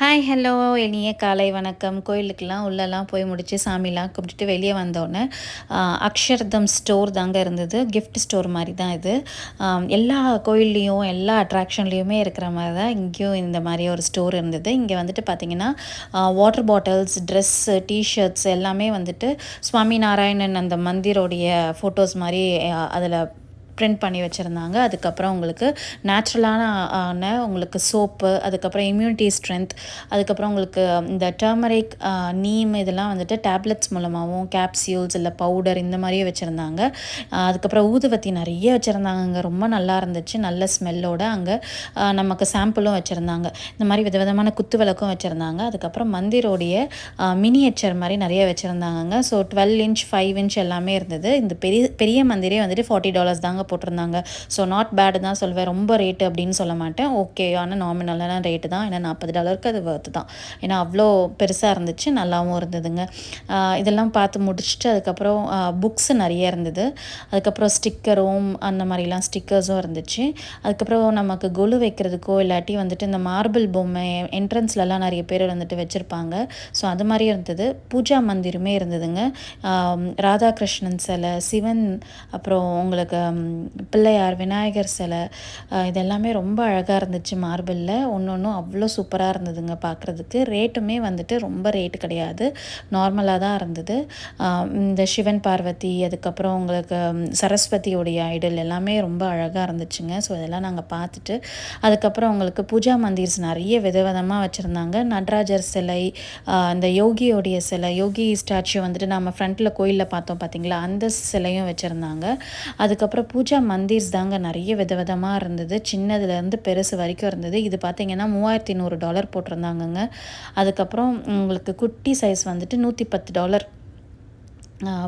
Hi hello இனிய காலை வணக்கம். கோயிலுக்கெலாம் உள்ளெல்லாம் போய் முடித்து சாமிலாம் கும்பிட்டுட்டு வெளியே வந்தோடனே அக்ஷர்தம் ஸ்டோர் தாங்க இருந்தது. கிஃப்ட் ஸ்டோர் மாதிரி தான் இது. எல்லா கோயில்லையும் எல்லா அட்ராக்ஷன்லேயுமே இருக்கிற மாதிரி தான் இங்கேயும் இந்த மாதிரி ஒரு ஸ்டோர் இருந்தது. இங்கே வந்துட்டு பார்த்திங்கன்னா வாட்டர் பாட்டில்ஸ் ட்ரெஸ்ஸு டிஷர்ட்ஸ் எல்லாமே வந்துட்டு சுவாமி நாராயணன் அந்த மந்திரோடைய ஃபோட்டோஸ் மாதிரி அதில் பிரிண்ட் பண்ணி வச்சுருந்தாங்க. அதுக்கப்புறம் உங்களுக்கு நேச்சுரலான ஆன உங்களுக்கு சோப்பு அதுக்கப்புறம் இம்யூனிட்டி ஸ்ட்ரென்த் அதுக்கப்புறம் உங்களுக்கு இந்த டர்மரிக் நீம் இதெல்லாம் வந்துட்டு டேப்லெட்ஸ் மூலமாகவும் கேப்சியூல்ஸ் இல்லை பவுடர் இந்த மாதிரியே வச்சுருந்தாங்க. அதுக்கப்புறம் ஊதுவத்தி நிறைய வச்சுருந்தாங்க ரொம்ப நல்லா இருந்துச்சு. நல்ல ஸ்மெல்லோடு அங்கே நமக்கு சாம்பிளும் வச்சுருந்தாங்க. இந்த மாதிரி விதவிதமான குத்து விளக்கும் வச்சுருந்தாங்க. அதுக்கப்புறம் மந்திரோடைய மினியேச்சர் மாதிரி நிறைய வச்சுருந்தாங்க so twelve inch five inch எல்லாமே இருந்தது. இந்த பெரிய பெரிய மந்திரே வந்துட்டு ஃபார்ட்டி டாலர்ஸ் தாங்க போட்டிருந்தாங்க. ஸோ நாட் பேடு தான் சொல்வேன். ரொம்ப ரேட்டு அப்படின்னு சொல்ல மாட்டேன். ஓகேயான நாமினலான ரேட்டு தான். ஏன்னா நாற்பது டாலருக்கு அது ஒர்த்து தான். ஏன்னா அவ்வளோ பெருசாக இருந்துச்சு. நல்லாவும் இருந்ததுங்க. இதெல்லாம் பார்த்து முடிச்சுட்டு அதுக்கப்புறம் புக்ஸ் நிறைய இருந்தது. அதுக்கப்புறம் ஸ்டிக்கரும் அந்த மாதிரிலாம் ஸ்டிக்கர்ஸும் இருந்துச்சு. அதுக்கப்புறம் நமக்கு கொலு வைக்கிறதுக்கோ இல்லாட்டி வந்துட்டு இந்த மார்பிள் பொம்மை என்ட்ரன்ஸ்லலாம் நிறைய பேர் வந்துட்டு வச்சுருப்பாங்க. ஸோ அது மாதிரி இருந்தது. பூஜா மந்திருமே இருந்ததுங்க. ராதாகிருஷ்ணன் சிலை சிவன் அப்புறம் உங்களுக்கு பிள்ளையார் விநாயகர் சிலை இதெல்லாமே ரொம்ப அழகாக இருந்துச்சு மார்பிளில் ஒன்று ஒன்றும் அவ்வளோ சூப்பராக இருந்ததுங்க பார்க்குறதுக்கு ரேட்டுமே வந்துட்டு ரொம்ப ரேட்டு கிடையாது. நார்மலாக தான் இருந்தது. இந்த சிவன் பார்வதி அதுக்கப்புறம் உங்களுக்கு சரஸ்வதியுடைய சரஸ்வதியோடைய ஐடல் எல்லாமே ரொம்ப அழகாக இருந்துச்சுங்க. ஸோ இதெல்லாம் நாங்கள் பார்த்துட்டு அதுக்கப்புறம் உங்களுக்கு பூஜா மந்திர்ஸ் நிறைய விதவிதமாக வச்சுருந்தாங்க. நடராஜர் சிலை அந்த யோகியோடைய சிலை யோகி ஸ்டாச்சு வந்துட்டு நம்ம ஃப்ரண்ட்டில் கோயிலில் பார்த்தோம் பார்த்தீங்களா அந்த சிலையும் வச்சுருந்தாங்க. அதுக்கப்புறம் பூ பூஜா மந்திர்ஸ் தாங்க நிறைய விதவிதமாக இருந்தது. சின்னதுலேருந்து பெருசு வரைக்கும் இருந்தது. இது பார்த்தீங்கன்னா மூவாயிரத்தி நூறு டாலர் போட்டிருந்தாங்கங்க. அதுக்கப்புறம் உங்களுக்கு குட்டி சைஸ் வந்துட்டு நூற்றி பத்து டாலர்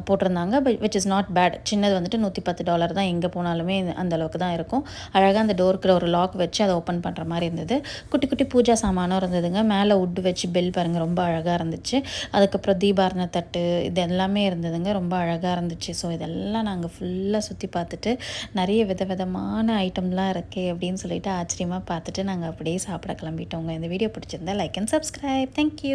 போட்டிருந்தாங்க. But which is not bad சின்னது வந்துட்டு நூற்றி பத்து டாலர் தான் எங்கே போனாலுமே அந்த அளவுக்கு தான் இருக்கும். அழகாக அந்த டோருக்கு ஒரு லாக் வச்சு அதை ஓப்பன் பண்ணுற மாதிரி இருந்தது. குட்டி குட்டி பூஜா சாமானும் இருந்ததுங்க. மேலே உட் வச்சு பெல் பாருங்க ரொம்ப அழகாக இருந்துச்சு. அதுக்கப்புறம் தீபாரண தட்டு இது எல்லாமே இருந்ததுங்க. ரொம்ப அழகாக இருந்துச்சு. ஸோ இதெல்லாம் நாங்கள் ஃபுல்லாக சுற்றி பார்த்துட்டு நிறைய விதவிதமான ஐட்டம்லாம் இருக்கே அப்படின்னு சொல்லிட்டு ஆச்சரியமாக பார்த்துட்டு நாங்கள் அப்படியே சாப்பிட கிளம்பிட்டோங்க. இந்த வீடியோ பிடிச்சிருந்தா லைக் அண்ட் சப்ஸ்கிரைப் தேங்க்யூ